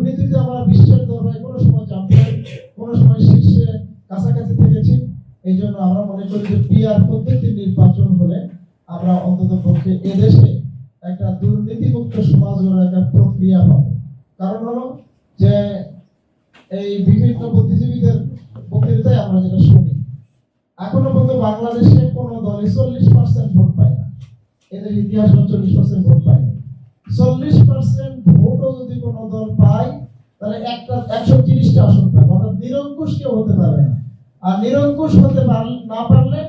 দুর্নীতিতে আমরা বিশ্বের দরবারে কোনো সময় চ্যাম্পিয়ন কোনো সময় শীর্ষে কাছাকাছি থেকেছি। এই জন্য আমরা মনে করি যে পিআর পদ্ধতির নির্বাচন হলে আমরা অন্তত পক্ষে এদেশে একটা দুর্নীতিমুক্ত সমাজ গড়ার একটা প্রক্রিয়া পাবো। কারণ হলো যে এই বিভিন্ন বুদ্ধিজীবীদের বক্তৃতায় আমরা যেটা শুনি, এখনও পর্যন্ত বাংলাদেশে কোনো দলে চল্লিশ পার্সেন্ট ভোট পায় না। এদের ইতিহাস চল্লিশ পার্সেন্ট ভোট পায়নি। চল্লিশ পার্সেন্ট ভোটও যদি কোনো দল পায়, তাহলে একটা একশো তিরিশটা আসন পায়। অর্থাৎ নিরঙ্কুশ কেউ হতে পারবে না। আর নিরঙ্কুশ হতে পার- না পারলে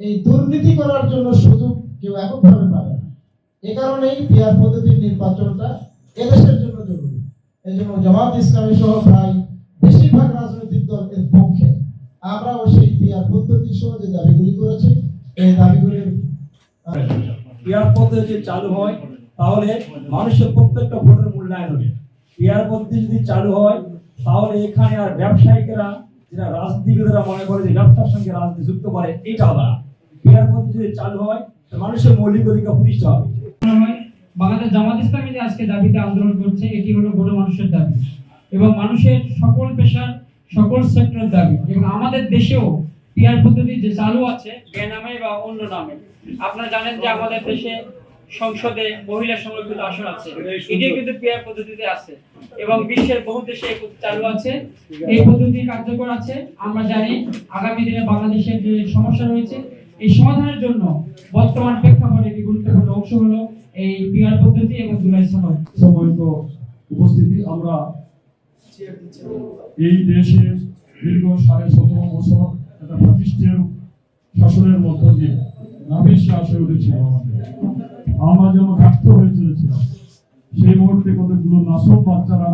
এই দুর্নীতি করার জন্য সুযোগ কেউ এককভাবে পাবে না। এ কারণেই পিয়ার পদ্ধতির নির্বাচনটা এদেশের জন্য জরুরি। এই জন্য জামাত ইসলামী সহ প্রায় বেশিরভাগ রাজনৈতিক দল এর পক্ষে আমরাও সেই পিয়ার পদ্ধতি সহ যে দাবিগুলি করেছি, এই দাবিগুলির পিয়ার পদ্ধতি চালু হয় তাহলে মানুষের প্রত্যেকটা ভোটের মূল্যায়ন হবে। পিয়ার পদ্ধতি যদি চালু হয়, তাহলে এখানে আর ব্যবসায়িকরা, যারা রাজনীতিবিদরা মনে করে যে ব্যবসার সঙ্গে রাজনীতি যুক্ত করে, এটা হবে পিয়ার পদ্ধতি যদি চালু হয় মানুষের মৌলিক অধিকার প্রতিষ্ঠা হবে। বাংলাদেশ জামাত ইসলামী যে আজকে দাবিতে আন্দোলন করছে, এটি হলো বড় মানুষের দাবি। এবং মানুষের সকল পেশার, সকল সেক্টরের দাবি। এবং আমাদের দেশেও পিয়ার পদ্ধতি যে চালু আছে বেনামে বা অন্য নামে। আপনারা জানেন যে আমাদের দেশে সংসদে মহিলা সংরক্ষিত আসন আছে। এটি কিন্তু পিয়ার পদ্ধতিতে আছে। এবং বিশ্বের বহু দেশে এই পদ্ধতি চালু আছে। এই পদ্ধতি কার্যকর আছে। আমরা জানি আগামী দিনে বাংলাদেশের যে সমস্যা রয়েছে এই সমাধানের জন্য বর্তমান প্রেক্ষাপটে একটি গুরুত্বপূর্ণ অংশ হলো এই পিয়ার পদ্ধতি এবং জুলাই সনদ। সম্মানিত উপস্থিতি আমরা এই দেশে দীর্ঘ সাড়ে সতেরো বছর একটা প্রতিষ্ঠের শাসনের মধ্য দিয়ে নাভির শ্বাস হয়ে উঠেছিল আমাদের। আমরা যেন ব্যর্থ হয়ে চলেছিলাম, সেই মুহূর্তে কতগুলো নাসব বাচ্চারা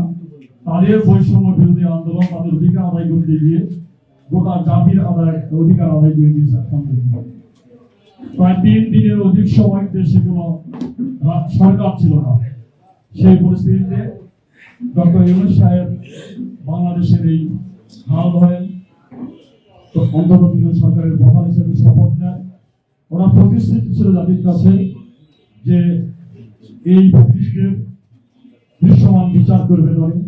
তাদের বৈষম্য বিরোধী আন্দোলন তাদের অধিকার আদায় করতে গিয়ে গোটা জাতির আদায়, অধিকার আদায় করে দিয়েছে আলহামদুলিল্লাহ প্রায় তিন দিনের অধিক সময় দেশে সরকার ছিল না। সেই পরিস্থিতিতে ডক্টর ইউনুস সাহেব বাংলাদেশের এই হাল ধরেন। অন্তর্বর্তীকালীন সরকারের প্রধান হিসেবে শপথ নেয় ওরা প্রতিশ্রুতি ছিল জাতির কাছে যে এই প্রতিষ্ঠানের দৃশ্যমান বিচার করবে উনি